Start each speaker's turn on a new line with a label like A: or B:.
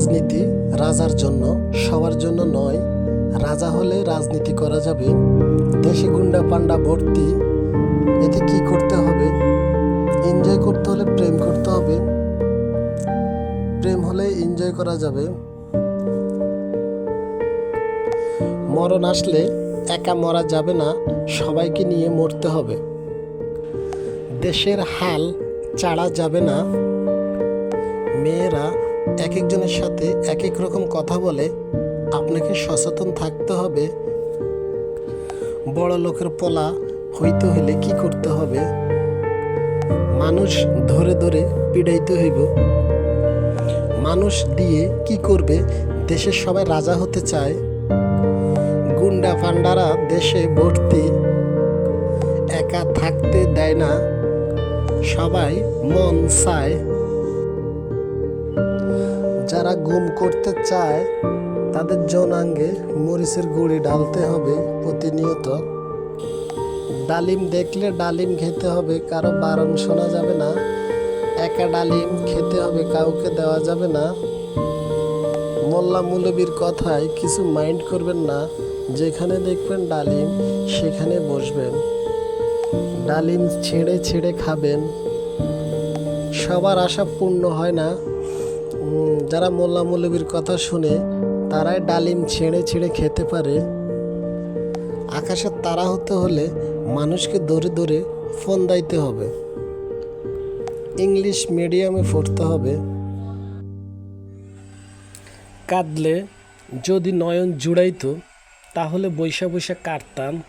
A: রাজনীতি রাজার জন্য সবার জন্য নয় হলে রাজনীতি করা যাবে। দেশে গুন্ডা পান্ডা ভর্তি, এতে কি করতে হবে? এনজয় করতে হলে প্রেম করতে হবে। প্রেম হলে এনজয় করা যাবে। মরণ আসলে একা মরা যাবে না, সবাইকে নিয়ে মরতে হবে। দেশের হাল চাড়া যাবে না। মেয়েরা এক একজনের সাথে এক এক রকম কথা বলে। আপনাকে সচেতন থাকতে হবে। বড় লোকের পোলা হইতে হইলে কি করতে হবে? মানুষ ধরে ধরে পিড়াইতে হইব। মানুষ দিয়ে কি করবে? দেশের সবাই রাজা হতে চায়। গুন্ডা ফান্ডারা দেশে ভর্তি। একা থাকতে দেয় না। সবাই মন চায়। যারা গুম করতে চায় তাদের যৌনাঙ্গে মরিচের গুঁড়ি ঢালতে হবে প্রতিনিয়ত। ডালিম দেখলে ডালিম খেতে হবে, কারও বারণ শোনা যাবে না। একা ডালিম খেতে হবে, কাউকে দেওয়া যাবে না। মোল্লা মুলবির কথায় কিছু মাইন্ড করবেন না, যেখানে দেখবেন ডালিম, সেখানে বসবেন। ডালিম ছেড়ে ছেড়ে খাবেন। সবার আশা পূর্ণ হয় না। যারা মোল্লা মৌলবীর কথা শুনে তারাই ডালিম ছেড়ে ছেড়ে খেতে পারে। আকাশের তারা হতে হলে মানুষকে দৌড়ে দৌড়ে ফোন দাইতে হবে। ইংলিশ মিডিয়ামে পড়তে হবে। কাঁদলে যদি নয়ন জুড়াইতো, তাহলে বৈশা বৈশা কাটতাম